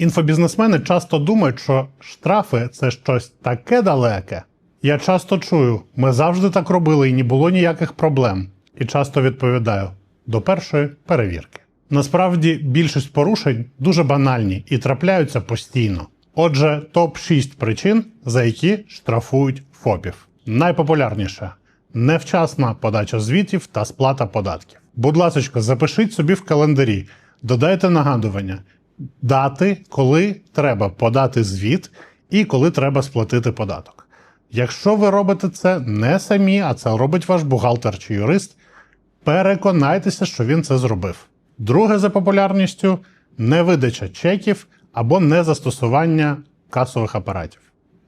Інфобізнесмени часто думають, що штрафи це щось таке далеке. Я часто чую, ми завжди так робили і не було ніяких проблем. І часто відповідаю до першої перевірки. Насправді більшість порушень дуже банальні і трапляються постійно. Отже, топ 6 причин, за які штрафують ФОПів. Найпопулярніше невчасна подача звітів та сплата податків. Будь ласка, запишіть собі в календарі, додайте нагадування, дати, коли треба подати звіт і коли треба сплатити податок. Якщо ви робите це не самі, а це робить ваш бухгалтер чи юрист, переконайтеся, що він це зробив. Друге за популярністю невидача чеків або незастосування касових апаратів.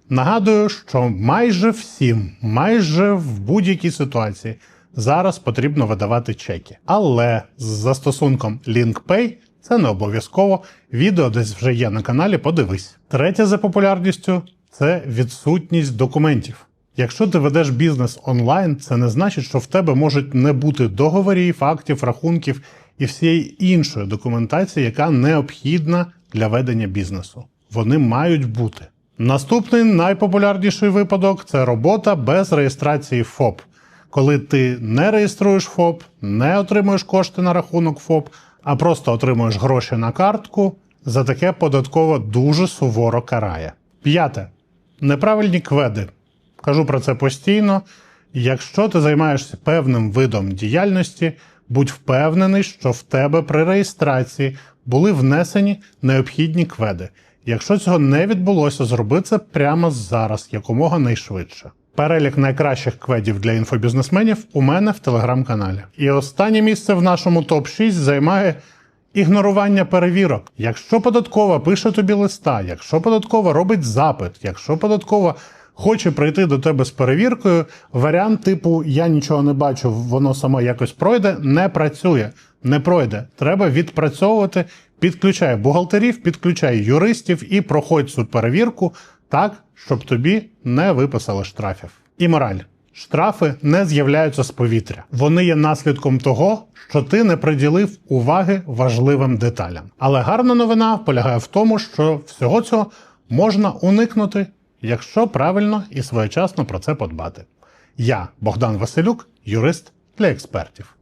Нагадую, що майже всім, майже в будь-якій ситуації зараз потрібно видавати чеки. Але з застосунком LinkPay це не обов'язково. Відео десь вже є на каналі, подивись. Третє за популярністю це відсутність документів. Якщо ти ведеш бізнес онлайн, це не значить, що в тебе можуть не бути договорів, фактів, рахунків і всієї іншої документації, яка необхідна для ведення бізнесу. Вони мають бути. Наступний найпопулярніший випадок це робота без реєстрації ФОП. Коли ти не реєструєш ФОП, не отримуєш кошти на рахунок ФОП, а просто отримуєш гроші на картку, за таке податково дуже суворо карає. П'яте. Неправильні кведи. Кажу про це постійно. Якщо ти займаєшся певним видом діяльності, будь впевнений, що в тебе при реєстрації були внесені необхідні кведи. Якщо цього не відбулося, зроби це прямо зараз, якомога найшвидше. Перелік найкращих кведів для інфобізнесменів у мене в телеграм-каналі. І останнє місце в нашому топ-6 займає ігнорування перевірок. Якщо податкова пише тобі листа, якщо податкова робить запит, якщо податкова хоче прийти до тебе з перевіркою, варіант типу Я нічого не бачу, воно само якось пройде, не працює, не пройде. Треба відпрацьовувати. Підключай бухгалтерів, підключай юристів і проходь цю перевірку так, щоб тобі не виписали штрафів. І мораль. Штрафи не з'являються з повітря. Вони є наслідком того, що ти не приділив уваги важливим деталям. Але гарна новина полягає в тому, що всього цього можна уникнути, якщо правильно і своєчасно про це подбати. Я Богдан Василюк, юрист для експертів.